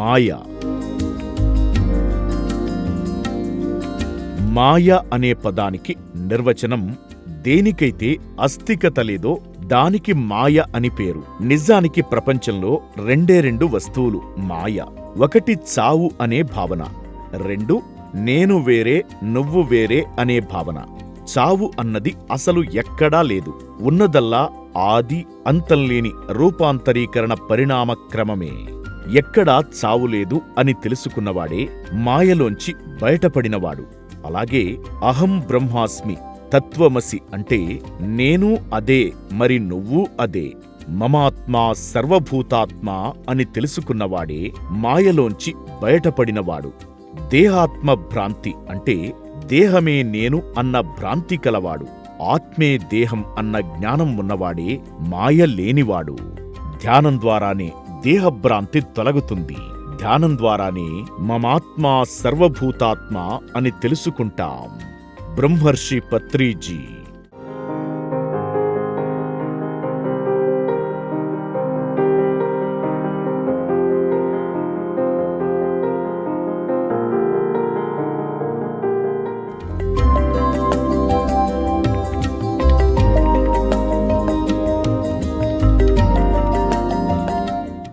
మాయ. మాయ అనే పదానికి నిర్వచనం దేనికైతే అస్థికత లేదో దానికి మాయ అని పేరు. నిజానికి ప్రపంచంలో రెండే రెండు వస్తువులు మాయ. ఒకటి చావు అనే భావన రెండు నేను వేరే నువ్వు వేరే అనే భావన. చావు అన్నది అసలు ఎక్కడా లేదు. ఉన్నదల్లా ఆది అంతంలేని రూపాంతరీకరణ పరిణామ క్రమమే. ఎక్కడా చావులేదు అని తెలుసుకున్నవాడే మాయలోంచి బయటపడినవాడు. అలాగే అహం బ్రహ్మాస్మి తత్వమసి అంటే నేను అదే మరి నువ్వు అదే మమాత్మా సర్వభూతాత్మ అని తెలుసుకున్నవాడే మాయలోంచి బయటపడినవాడు. దేహాత్మ భ్రాంతి అంటే దేహమే నేను అన్న భ్రాంతి కలవాడు. ఆత్మే దేహం అన్న జ్ఞానం ఉన్నవాడే మాయ లేనివాడు ధ్యానం ద్వారానే దేహభ్రాంతి తొలగుతుంది. ధ్యానం ద్వారానే మమాత్మా సర్వభూతాత్మ అని తెలుసుకుంటాం. బ్రహ్మర్షి పత్రిజీ